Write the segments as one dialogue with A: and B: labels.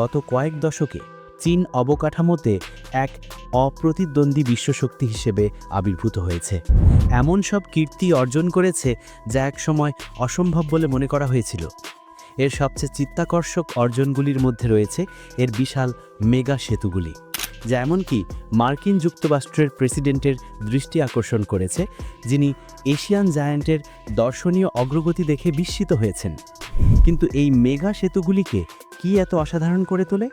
A: গত কয়েক দশকে চীন অবকাঠামোতে এক অপ্রতিদ্বন্দ্বী বিশ্বশক্তি হিসেবে আবির্ভূত হয়েছে। এমন সব কীর্তি অর্জন করেছে যা একসময় অসম্ভব বলে মনে করা হয়েছিল। এর সবচেয়ে চিত্তাকর্ষক অর্জনগুলির মধ্যে রয়েছে এর বিশাল মেগা সেতুগুলি, যা এমনকি মার্কিন যুক্তরাষ্ট্রের প্রেসিডেন্টের দৃষ্টি আকর্ষণ করেছে, যিনি এশিয়ান জায়ান্টের দর্শনীয় অগ্রগতি দেখে বিস্মিত হয়েছেন। কিন্তু এই মেগা সেতুগুলিকে কি এত অসাধারণ করে তোলে?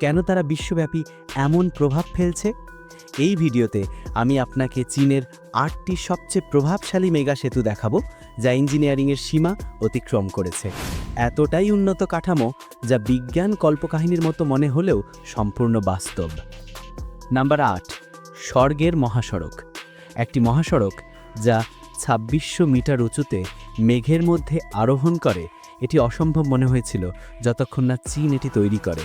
A: কেন তারা বিশ্বব্যাপী এমন প্রভাব ফেলছে? এই ভিডিওতে আমি আপনাকে চীনের আটটি সবচেয়ে প্রভাবশালী মেগা সেতু দেখাবো, যা ইঞ্জিনিয়ারিংয়ের সীমা অতিক্রম করেছে। এতটাই উন্নত কাঠামো যা বিজ্ঞান কল্পকাহিনীর মতো মনে হলেও সম্পূর্ণ বাস্তব। নাম্বার আট, স্বর্গের মহাসড়ক। একটি মহাসড়ক যা ছাব্বিশশো মিটার উঁচুতে মেঘের মধ্যে আরোহণ করে, এটি অসম্ভব মনে হয়েছিল যতক্ষণ না চীন এটি তৈরি করে।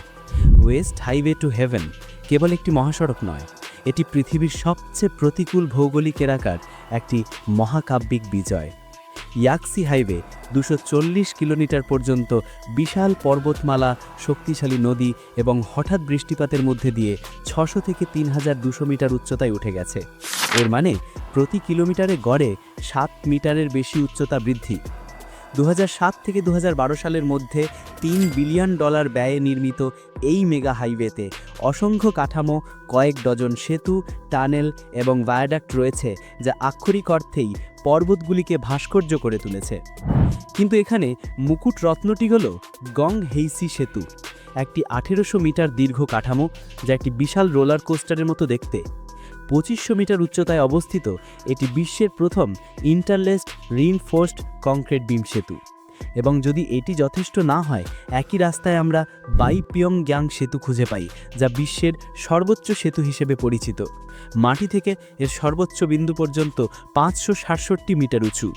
A: ওয়েস্ট হাইওয়ে টু হেভেন কেবল একটি মহাসড়ক নয়, এটি পৃথিবীর সবচেয়ে প্রতিকূল ভৌগোলিক এলাকার একটি মহাকাব্যিক বিজয়। ইয়াক্সি হাইওয়ে দুশো কিলোমিটার পর্যন্ত বিশাল পর্বতমালা, শক্তিশালী নদী এবং হঠাৎ বৃষ্টিপাতের মধ্যে দিয়ে ছশো থেকে তিন মিটার উচ্চতায় উঠে গেছে। এর মানে প্রতি কিলোমিটারে গড়ে সাত মিটারের বেশি উচ্চতা বৃদ্ধি। দু হাজার সাত থেকে দু হাজার বারো সালের মধ্যে তিন বিলিয়ন ডলার ব্যয়ে নির্মিত এই মেগা হাইওয়েতে অসংখ্য কাঠামো, কয়েক ডজন সেতু, টানেল এবং ভায়াডাক্ট রয়েছে যা আক্ষরিক অর্থেই পর্বতগুলিকে ভাস্কর্য করে তুলেছে। কিন্তু এখানে মুকুট রত্নটি হল গং হেইসি সেতু, একটি আঠেরোশো মিটার দীর্ঘ কাঠামো যা একটি বিশাল রোলার কোস্টারের মতো দেখতে। পঁচিশশো মিটার উচ্চতায় অবস্থিত এটি বিশ্বের প্রথম ইন্টারলেসড রিনফোর্সড কংক্রিট বিম সেতু। এবং যদি এটি যথেষ্ট না হয়, একই রাস্তায় আমরা বাইপিয়ং গ্যাং সেতু খুঁজে পাই, যা বিশ্বের সর্বোচ্চ সেতু হিসেবে পরিচিত। মাটি থেকে এর সর্বোচ্চ বিন্দু পর্যন্ত পাঁচশো সাতষট্টি মিটার উঁচু।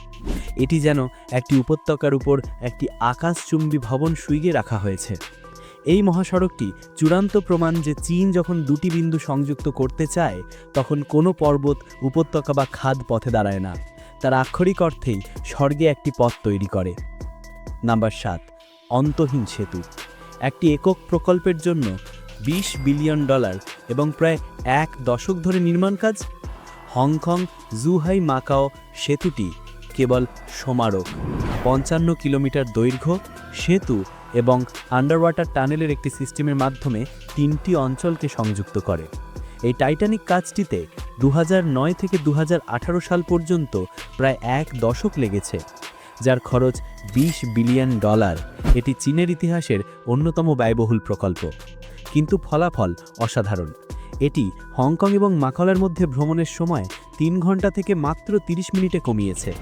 A: এটি যেন একটি উপত্যকার উপর একটি আকাশচুম্বী ভবন শুইয়ে রাখা হয়েছে। এই মহাসড়কটি চূড়ান্ত প্রমাণ যে চীন যখন দুটি বিন্দু সংযুক্ত করতে চায়, তখন কোনো পর্বত, উপত্যকা বা খাদ পথে দাঁড়ায় না। তার আক্ষরিক অর্থেই স্বর্গে একটি পথ তৈরি করে। নাম্বার সাত, অন্তহীন সেতু। একটি একক প্রকল্পের জন্য ২০ বিলিয়ন ডলার এবং প্রায় এক দশক ধরে নির্মাণ কাজ? হংকং, জুহাই, মাকাও সেতুটি কেবল সমারক পঞ্চান্ন কিলোমিটার দৈর্ঘ্য, সেতু এবং আন্ডারওয়াটার টানেলের একটি সিস্টেমের মাধ্যমে তিনটি অঞ্চলকে সংযুক্ত করে। এই টাইটানিক কাজটিতে দু হাজার নয় থেকে দু হাজার আঠারো সাল পর্যন্ত প্রায় এক দশক লেগেছে, যার খরচ ২০ বিলিয়ন ডলার। এটি চীনের ইতিহাসের অন্যতম ব্যয়বহুল প্রকল্প। কিন্তু ফলাফল অসাধারণ। এটি হংকং এবং মাকলার মধ্যে ভ্রমণের সময় তিন ঘণ্টা থেকে মাত্র ৩০ মিনিটে কমিয়েছে।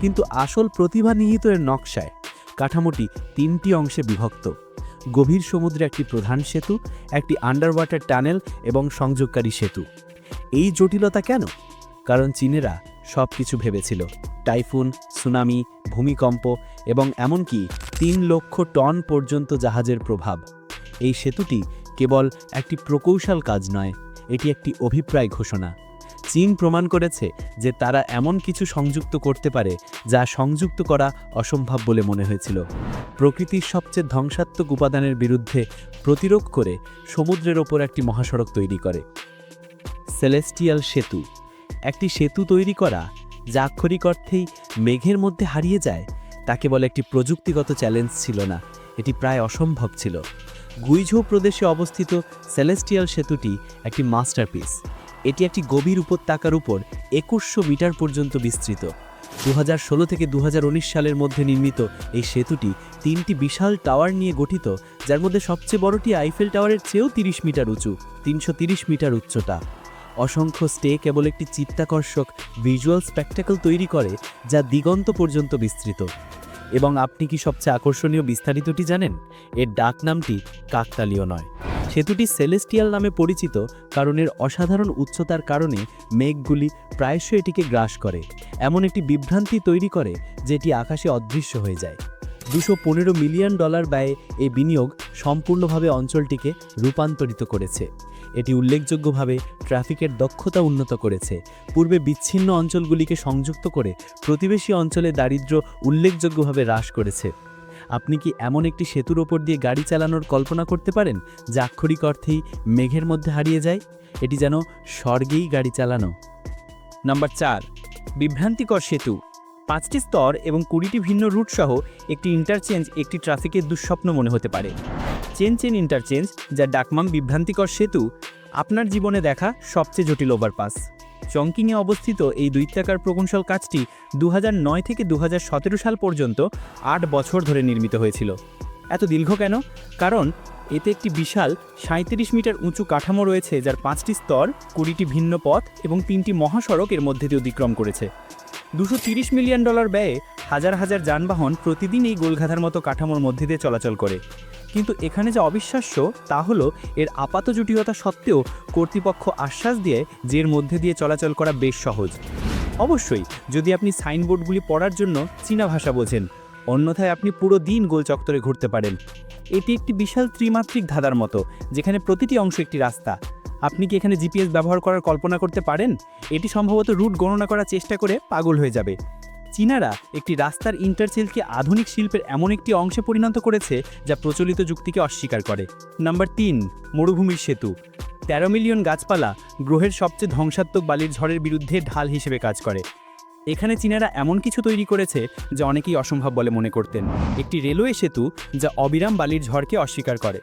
A: কিন্তু আসল প্রতিভা নিহিত এর নকশায় কাঠামোটি তিনটি অংশে বিভক্ত। গভীর সমুদ্রে একটি প্রধান সেতু, একটি আন্ডারওয়াটার টানেল এবং সংযোগকারী সেতু। এই জটিলতা কেন? কারণ চীনেরা সব কিছু ভেবেছিল। টাইফুন, সুনামি, ভূমিকম্প এবং এমনকি তিন লক্ষ টন পর্যন্ত জাহাজের প্রভাব। এই সেতুটি কেবল একটি প্রকৌশল কাজ নয়, এটি একটি অভিপ্রায় ঘোষণা। চীন প্রমাণ করেছে যে তারা এমন কিছু সংযুক্ত করতে পারে যা সংযুক্ত করা অসম্ভব বলে মনে হয়েছিল। প্রকৃতির সবচেয়ে ধ্বংসাত্মক উপাদানের বিরুদ্ধে প্রতিরোধ করে সমুদ্রের ওপর একটি মহাসড়ক তৈরি করে। সেলেস্টিয়াল সেতু। একটি সেতু তৈরি করা যা আক্ষরিক অর্থেই মেঘের মধ্যে হারিয়ে যায়, তাকে বলে একটি প্রযুক্তিগত চ্যালেঞ্জ ছিল না, এটি প্রায় অসম্ভব ছিল। গুইঝো প্রদেশে অবস্থিত সেলেস্টিয়াল সেতুটি একটি মাস্টারপিস। এটি একটি গভীর উপত্যকার উপর একুশশো মিটার পর্যন্ত বিস্তৃত। দু হাজার ষোলো থেকে দু হাজার উনিশ সালের মধ্যে নির্মিত এই সেতুটি তিনটি বিশাল টাওয়ার নিয়ে গঠিত, যার মধ্যে সবচেয়ে বড়টি আইফেল টাওয়ারের চেয়েও তিরিশ মিটার উঁচু, তিনশো মিটার উচ্চতা। অসংখ্য স্টে কেবল একটি চিত্তাকর্ষক ভিজুয়াল স্পেকটাকল তৈরি করে, যা দিগন্ত পর্যন্ত বিস্তৃত। এবং আপনি কি সবচেয়ে আকর্ষণীয় বিস্তারিতটি জানেন? এর ডাক নামটি কাকতালীয় নয়। সেতুটি সেলেস্টিয়াল নামে পরিচিত কারণ এর অসাধারণ উচ্চতার কারণে মেঘগুলি প্রায়শ এটিকে গ্রাস করে। এমন একটি বিভ্রান্তি তৈরি করে যেটি আকাশে অদৃশ্য হয়ে যায়। দুশো পনেরো মিলিয়ন ডলার ব্যয়ে এই বিনিয়োগ সম্পূর্ণভাবে অঞ্চলটিকে রূপান্তরিত করেছে। এটি উল্লেখযোগ্যভাবে ট্রাফিকের দক্ষতা উন্নত করেছে। পূর্বে বিচ্ছিন্ন অঞ্চলগুলিকে সংযুক্ত করে প্রতিবেশী অঞ্চলে দারিদ্র্য উল্লেখযোগ্যভাবে হ্রাস করেছে।
B: আপনি কি এমন একটি সেতুর ওপর দিয়ে গাড়ি চালানোর কল্পনা করতে পারেন? যা আক্ষরিক অর্থেই মেঘের মধ্যে হারিয়ে যায়। এটি যেন স্বর্গেই গাড়ি চালানো। নাম্বার চার, বিভ্রান্তিকর সেতু। পাঁচটি স্তর এবং কুড়িটি ভিন্ন রুট সহ একটি ইন্টারচেঞ্জ একটি ট্রাফিকের দুঃস্বপ্ন মনে হতে পারে। চেন চেন ইন্টারচেঞ্জ, যা ডাকমাম বিভ্রান্তিকর সেতু, আপনার জীবনে দেখা সবচেয়ে জটিল ওভারপাস। চংকিংয়ে অবস্থিত এই দৈত্যাকার প্রকৌশল কাজটি দু হাজার নয় থেকে দু হাজার সতেরো সাল পর্যন্ত আট বছর ধরে নির্মিত হয়েছিল। এত দীর্ঘ কেন? কারণ এতে একটি বিশাল সাঁত্রিশ মিটার উঁচু কাঠামো রয়েছে যার পাঁচটি স্তর, কুড়িটি ভিন্ন পথ এবং তিনটি মহাসড়ক এর মধ্যে দিয়ে অতিক্রম করেছে। দুশো মিলিয়ন ডলার ব্যয়ে হাজার হাজার যানবাহন প্রতিদিন এই গোলঘাধার মতো কাঠামোর মধ্যে দিয়ে চলাচল করে। কিন্তু এখানে যা অবিশ্বাস্য, তা হলো এর আপাত জটিলতা সত্ত্বেও কর্তৃপক্ষ আশ্বাস দিয়ে এর মধ্যে দিয়ে চলাচল করা বেশ সহজ। অবশ্যই, যদি আপনি সাইনবোর্ডগুলি পড়ার জন্য চীনা ভাষা বোঝেন, অন্যথায় আপনি পুরো দিন গোল চত্বরে ঘুরতে পারেন। এটি একটি বিশাল ত্রিমাত্রিক ধাঁধার মতো, যেখানে প্রতিটি অংশ একটি রাস্তা। আপনি কি এখানে জিপিএস ব্যবহার করার কল্পনা করতে পারেন? এটি সম্ভবত রুট গণনা করার চেষ্টা করে পাগল হয়ে যাবে। চীনারা একটি রাস্তার ইন্টারচেলকে আধুনিক শিল্পের এমন একটি অংশে পরিণত করেছে যা প্রচলিত যুক্তিকে অস্বীকার করে। নাম্বার তিন মরুভূমির সেতু। তেরো মিলিয়ন গাছপালা গ্রহের সবচেয়ে ধ্বংসাত্মক বালির ঝড়ের বিরুদ্ধে ঢাল হিসেবে কাজ করে। এখানে চীনারা এমন কিছু তৈরি করেছে যা অনেকেই অসম্ভব বলে মনে করতেন। একটি রেলওয়ে সেতু যা অবিরাম বালির ঝড়কে অস্বীকার করে।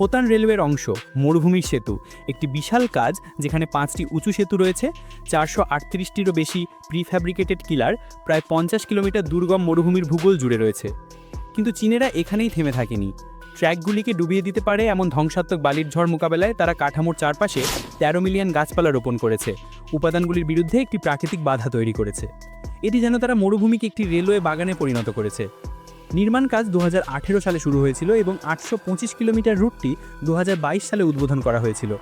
B: হোতান রেলওয়ের অংশ মরুভূমির সেতু, একটি বিশাল কাজ যেখানে পাঁচটি উঁচু সেতু রয়েছে, চারশো আটত্রিশটিরও বেশি প্রিফ্যাব্রিকেটেড কিলার প্রায় পঞ্চাশ কিলোমিটার দুর্গম মরুভূমির ভূগোল জুড়ে রয়েছে। কিন্তু চীনেরা এখানেই থেমে থাকেনি। ট্র্যাকগুলিকে ডুবিয়ে দিতে পারে এমন ধ্বংসাত্মক বালির ঝড় মোকাবেলায় তারা কাঠামোর চারপাশে তেরো মিলিয়ন গাছপালা রোপণ করেছে। উপাদানগুলির বিরুদ্ধে একটি প্রাকৃতিক বাধা তৈরি করেছে। এটি যেন তারা মরুভূমিকে একটি রেলওয়ে বাগানে পরিণত করেছে। নির্মাণ কাজ দু হাজার আঠেরো সালে শুরু হয়েছিল এবং আটশো পঁচিশ কিলোমিটার রুটটি দু হাজার বাইশ সালে উদ্বোধন করা হয়েছিল।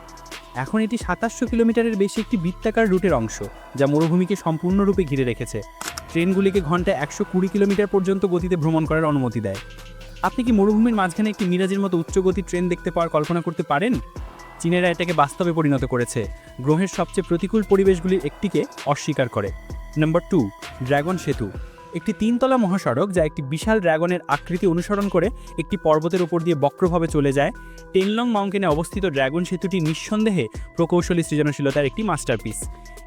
B: এখন এটি সাতাশশো কিলোমিটারের বেশি একটি বৃত্তাকার রুটের অংশ, যা মরুভূমিকে সম্পূর্ণরূপে ঘিরে রেখেছে। ট্রেনগুলিকে ঘন্টায় একশো কুড়ি কিলোমিটার পর্যন্ত গতিতে ভ্রমণ করার অনুমতি দেয়। আপনি কি মরুভূমির মাঝখানে একটি মিরাজের মতো উচ্চগতির ট্রেন দেখতে পাওয়ার কল্পনা করতে পারেন? চীনেরা এটাকে বাস্তবে পরিণত করেছে। গ্রহের সবচেয়ে প্রতিকূল পরিবেশগুলির একটিকে অস্বীকার করে। নম্বর টু, ড্রাগন সেতু। একটি তিনতলা মহাসড়ক যা একটি বিশাল ড্রাগনের আকৃতি অনুসরণ করে একটি পর্বতের উপর দিয়ে বক্রভাবে চলে যায়। টেনলং মাউন্টেনে অবস্থিত ড্রাগন সেতুটি নিঃসন্দেহে প্রকৌশলী সৃজনশীলতার একটি মাস্টারপিস।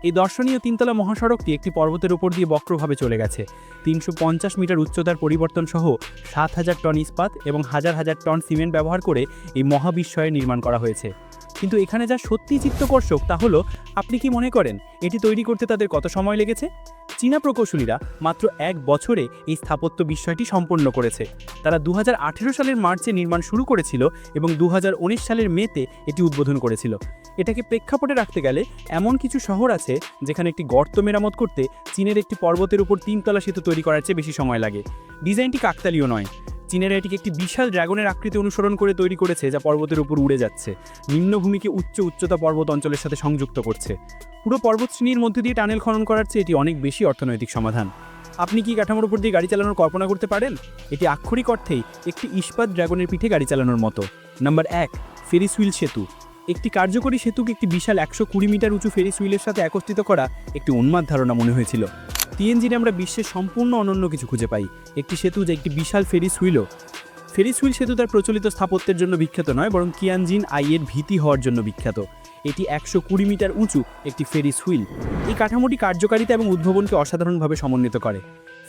B: এই দর্শনীয় তিনতলা মহাসড়কটি একটি পর্বতের উপর দিয়ে বক্রভাবে চলে গেছে। তিনশো পঞ্চাশ মিটার উচ্চতার পরিবর্তন সহ সাত হাজার টন ইস্পাত এবং হাজার হাজার টন সিমেন্ট ব্যবহার করে এই মহাবিস্ময়ে নির্মাণ করা হয়েছে। কিন্তু এখানে যা সত্যি চিত্তকর্ষক তা হলো, আপনি কি মনে করেন এটি তৈরি করতে তাদের কত সময় লেগেছে? চীনা প্রকৌশলীরা মাত্র এক বছরে এই স্থাপত্য বিষয়টি সম্পন্ন করেছে। তারা দু হাজার আঠেরো সালের মার্চে নির্মাণ শুরু করেছিল এবং দু হাজার উনিশ সালের মেতে এটি উদ্বোধন করেছিল। এটাকে প্রেক্ষাপটে রাখতে গেলে এমন কিছু শহর আছে যেখানে একটি গর্ত মেরামত করতে চীনের একটি পর্বতের উপর তিনতলা সেতু তৈরি করার চেয়ে বেশি সময় লাগে। ডিজাইনটি কাকতালীয় নয়। চীনেরা এটিকে একটি বিশাল ড্রাগনের আকৃতি অনুসরণ করে তৈরি করেছে, যা পর্বতের উপর উড়ে যাচ্ছে। নিম্নভূমিকে উচ্চ উচ্চতা পর্বত অঞ্চলের সাথে সংযুক্ত করছে। পুরো পর্বতশ্রেণীর মধ্যে দিয়ে টানেল খনন করার চেয়ে এটি অনেক বেশি অর্থনৈতিক সমাধান। আপনি কি কাঠামোর উপর দিয়ে গাড়ি চালানোর কল্পনা করতে পারেন? এটি আক্ষরিক অর্থেই একটি ইস্পাত ড্রাগনের পিঠে গাড়ি চালানোর মতো। নাম্বার এক, ফেরিস হুইল সেতু। একটি কার্যকরী সেতুকে একটি বিশাল একশো কুড়ি মিটার উঁচু ফেরিস হুইলের সাথে একত্রিত করা একটি উন্মাদ ধারণা মনে হয়েছিল। টিএনজিনে আমরা বিশ্বের সম্পূর্ণ অনন্য কিছু খুঁজে পাই। একটি সেতু যা একটি বিশাল ফেরিস হুইলও ফেরিস হুইল সেতু তার প্রচলিত স্থাপত্যের জন্য বিখ্যাত নয়, বরং কিয়ানজিন আইয়ের ভীতি হওয়ার জন্য বিখ্যাত। এটি একশো কুড়ি মিটার উঁচু একটি ফেরিস হুইল এই কাঠামোটি কার্যকারিতা এবং উদ্ভাবনকে অসাধারণভাবে সমন্বিত করে।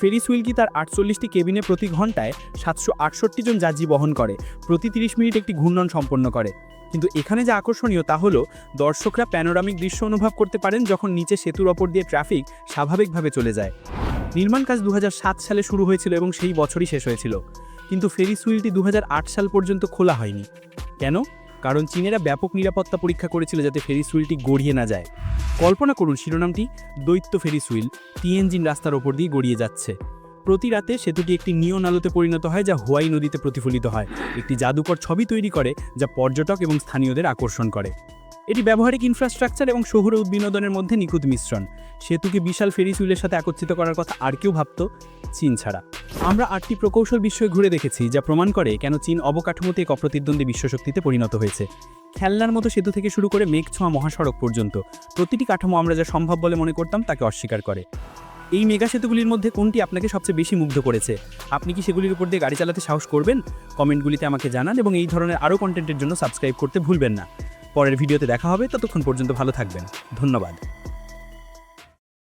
B: ফেরিস হুইলটি তার আটচল্লিশটি কেবিনে প্রতি ঘন্টায় সাতশো আটষট্টি জন যাত্রী বহন করে, প্রতি তিরিশ মিনিট একটি ঘূর্ণন সম্পন্ন করে। কিন্তু এখানে যে আকর্ষণীয় তা হলো, দর্শকরা প্যানোরামিক দৃশ্য অনুভব করতে পারেন যখন নিচে সেতুর ওপর দিয়ে ট্রাফিক স্বাভাবিকভাবে চলে যায়। নির্মাণ কাজ দু হাজার সাত সালে শুরু হয়েছিল এবং সেই বছরই শেষ হয়েছিল। কিন্তু ফেরিস হুইলটি দু সাল পর্যন্ত খোলা হয়নি। কেন? কারণ চীনেরা ব্যাপক নিরাপত্তা পরীক্ষা করেছিল যাতে ফেরিস হুইলটি গড়িয়ে না যায়। কল্পনা করুন শিরোনামটি, দৈত্য ফেরিস হুইল টিএনজিন রাস্তার ওপর দিয়ে গড়িয়ে যাচ্ছে। প্রতি রাতে সেতুটি একটি নিয়ন আলোতে পরিণত হয় যা হোয়াই নদীতে প্রতিফলিত হয়। একটি জাদুকর ছবি তৈরি করে যা পর্যটক এবং স্থানীয়দের আকর্ষণ করে। এটি ব্যবহারিক ইনফ্রাস্ট্রাকচার এবং শহুর উদ্বিনোদনের মধ্যে নিখুঁত মিশ্রণ। সেতুকে বিশাল ফেরিস হুইলের সাথে একত্রিত করার কথা আর কেউ ভাবত চীন ছাড়া। আমরা আটটি প্রকৌশল বিষয় ঘুরে দেখেছি যা প্রমাণ করে কেন চীন অবকাঠামোতে এক অপ্রতিদ্বন্দ্বী বিশ্বশক্তিতে পরিণত হয়েছে। খেলনার মতো সেতু থেকে শুরু করে মেঘ ছোঁয়া মহাসড়ক পর্যন্ত প্রতিটি কাঠামো আমরা যা সম্ভব বলে মনে করতাম তাকে অস্বীকার করে। এই মেগা সেতুগুলির মধ্যে কোনটি আপনাকে সবচেয়ে বেশি মুগ্ধ করেছে? আপনি কি সেগুলির উপর দিয়ে গাড়ি চালাতে সাহস করবেন? কমেন্টগুলিতে আমাকে জানান এবং এই ধরনের আরও কন্টেন্টের জন্য সাবস্ক্রাইব করতে ভুলবেন না। পরের ভিডিওতে দেখা হবে, ততক্ষণ পর্যন্ত ভালো থাকবেন। ধন্যবাদ।